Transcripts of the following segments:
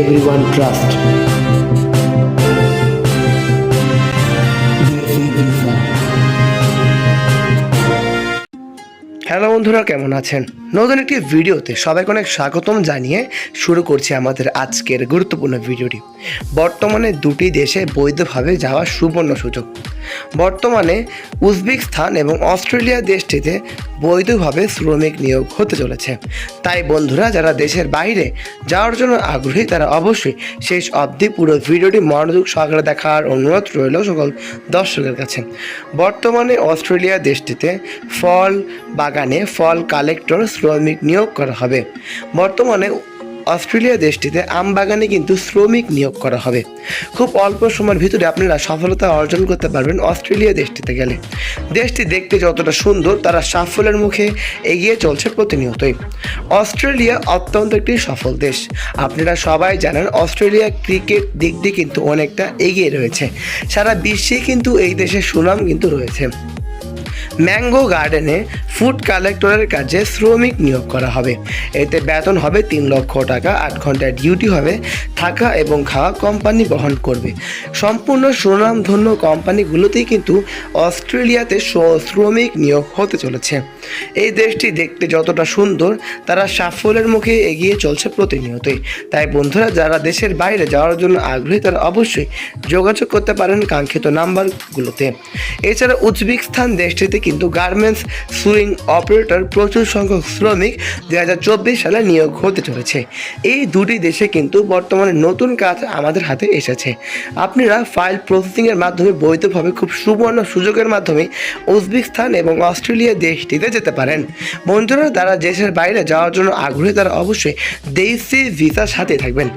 everyone trust. Hello বন্ধুরা, কেমন আছেন? নতুন একটি ভিডিওতে সবাইকে অনেক স্বাগতম জানিয়ে শুরু করছি আমাদের আজকের গুরুত্বপূর্ণ ভিডিওটি। বর্তমানে দুটি দেশে বৈধভাবে যাওয়ার সুবর্ণ সুযোগ। বর্তমানে উজবেকিস্তান এবং অস্ট্রেলিয়া দেশটিতে বৈধভাবে শ্রমিক নিয়োগ হতে চলেছে। তাই বন্ধুরা, যারা দেশের বাইরে যাওয়ার জন্য আগ্রহী, তারা অবশ্যই শেষ অবধি পুরো ভিডিওটি মনোযোগ সহকারে দেখার অনুরোধ রইল সকল দর্শকের কাছে। বর্তমানে অস্ট্রেলিয়া দেশটিতে ফল বাগানে ফল কালেক্টর শ্রমিক নিয়োগ করা হবে। বর্তমানে অস্ট্রেলিয়া দেশটিতে আম বাগানে কিন্তু শ্রমিক নিয়োগ করা হবে। খুব অল্প সময়ের ভিতরে আপনারা সফলতা অর্জন করতে পারবেন অস্ট্রেলিয়া দেশটিতে গেলে। দেশটি দেখতে যতটা সুন্দর, তারা সাফল্যের মুখে এগিয়ে চলছে প্রতিনিয়তই। অস্ট্রেলিয়া অত্যন্ত একটি সফল দেশ। আপনারা সবাই জানেন, অস্ট্রেলিয়া ক্রিকেট দিক দিয়ে কিন্তু অনেকটা এগিয়ে রয়েছে। সারা বিশ্বে কিন্তু এই দেশের সুনাম কিন্তু রয়েছে। ম্যাঙ্গো গার্ডেনে ফুড কালেক্টরের কাজে শ্রমিক নিয়োগ করা হবে। এতে বেতন হবে তিন লক্ষ টাকা, আট ঘণ্টা ডিউটি হবে, থাকা এবং খাওয়া কোম্পানি বহন করবে। সম্পূর্ণ সুনামধন্য কোম্পানিগুলোতেই কিন্তু অস্ট্রেলিয়াতে শ্রমিক নিয়োগ হতে চলেছে। এই দেশটি দেখতে যতটা সুন্দর, তারা সাফল্যের মুখে এগিয়ে চলছে প্রতিনিয়তই। তাই বন্ধুরা, যারা দেশের বাইরে যাওয়ার জন্য আগ্রহী, তারা অবশ্যই যোগাযোগ করতে পারেন কাঙ্ক্ষিত নাম্বারগুলোতে। এছাড়া উজবেকিস্তান দেশটিতে কিন্তু গার্মেন্টস সুইং অপারেটর প্রচুর সংখ্যক শ্রমিক দু হাজার চব্বিশ সালে নিয়োগ হতে চলেছে। এই দুটি দেশে কিন্তু বর্তমানে নতুন কাজ আমাদের হাতে এসেছে। আপনারা ফাইল প্রসেসিংয়ের মাধ্যমে বৈধভাবে খুব সুবর্ণ সুযোগের মাধ্যমে উজবেকিস্তান এবং অস্ট্রেলিয়া দেশটিতে যেতে পারেন। বন্ধুরা, যারা দেশের বাইরে যাওয়ার জন্য আগ্রহী, তারা অবশ্যই দেশি ভিসার সাথে থাকবেন।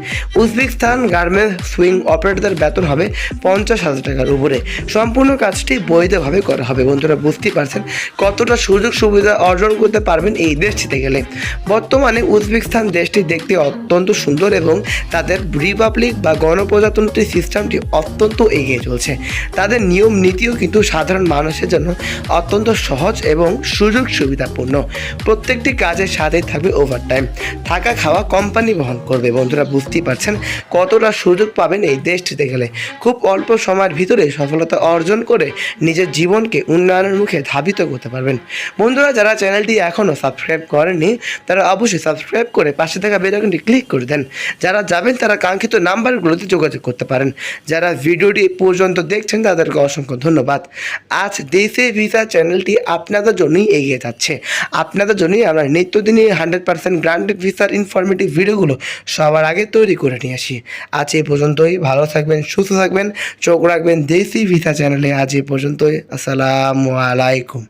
উজবেকিস্তান গার্মেন্টস সুইং অপারেটরদের বেতন হবে পঞ্চাশ হাজার টাকার উপরে। সম্পূর্ণ কাজটি বৈধভাবে করা হবে। বন্ধুরা, বুঝতেই পারছেন, কতটা সুযোগ সুবিধা অর্জন করতে পারবেন এই দেশটিতে গেলে। বর্তমানে উজবেকিস্তান দেশটি দেখতে অত্যন্ত সুন্দর এবং তাদের রিপাবলিক বা গণপ্রজাতন্ত্রী সিস্টেমটি অত্যন্ত এগিয়ে চলছে। তাদের নিয়ম নীতিও কিন্তু সাধারণ মানুষের জন্য অত্যন্ত সহজ এবং সুযোগ সুবিধাপূর্ণ। প্রত্যেকটি কাজের সাথেই থাকবে ওভারটাইম থাকা খাওয়া কোম্পানি বহন করবে। বন্ধুরা, বুঝতেই পারছেন কতটা সুযোগ পাবেন এই দেশটিতে গেলে। খুব অল্প সময়ের ভিতরে সফলতা অর্জন করে নিজের জীবনকে উন্নয়নের মুখে ধাবিত করতে পারবেন। বন্ধুরা, যারা চ্যানেলটি এখনও সাবস্ক্রাইব করেননি, তারা অবশ্যই সাবস্ক্রাইব করে পাশে থাকা বেলাইকনটি ক্লিক করে দেন। যারা যাবেন, তারা কাঙ্ক্ষিত নাম্বারগুলোতে যোগাযোগ করতে পারেন। যারা ভিডিওটি পর্যন্ত দেখছেন, তাদেরকে অসংখ্য ধন্যবাদ। আজ দেশে ভিসা চ্যানেলটি আপনাদের জন্যই এগিয়ে যাচ্ছে। আপনাদের জন্যই আমরা নিত্যদিনই হান্ড্রেড পার্সেন্ট গ্রান্টেড ভিসার ইনফরমেটিভ ভিডিওগুলো সবার আগে তৈরি করে নিয়ে আসি। আজ এই পর্যন্তই। ভালো থাকবেন, সুস্থ থাকবেন। চোখ রাখবেন দেশি ভিসা চ্যানেলে। আজ এই পর্যন্তই। আসসালামু আলাইকুম। alaikum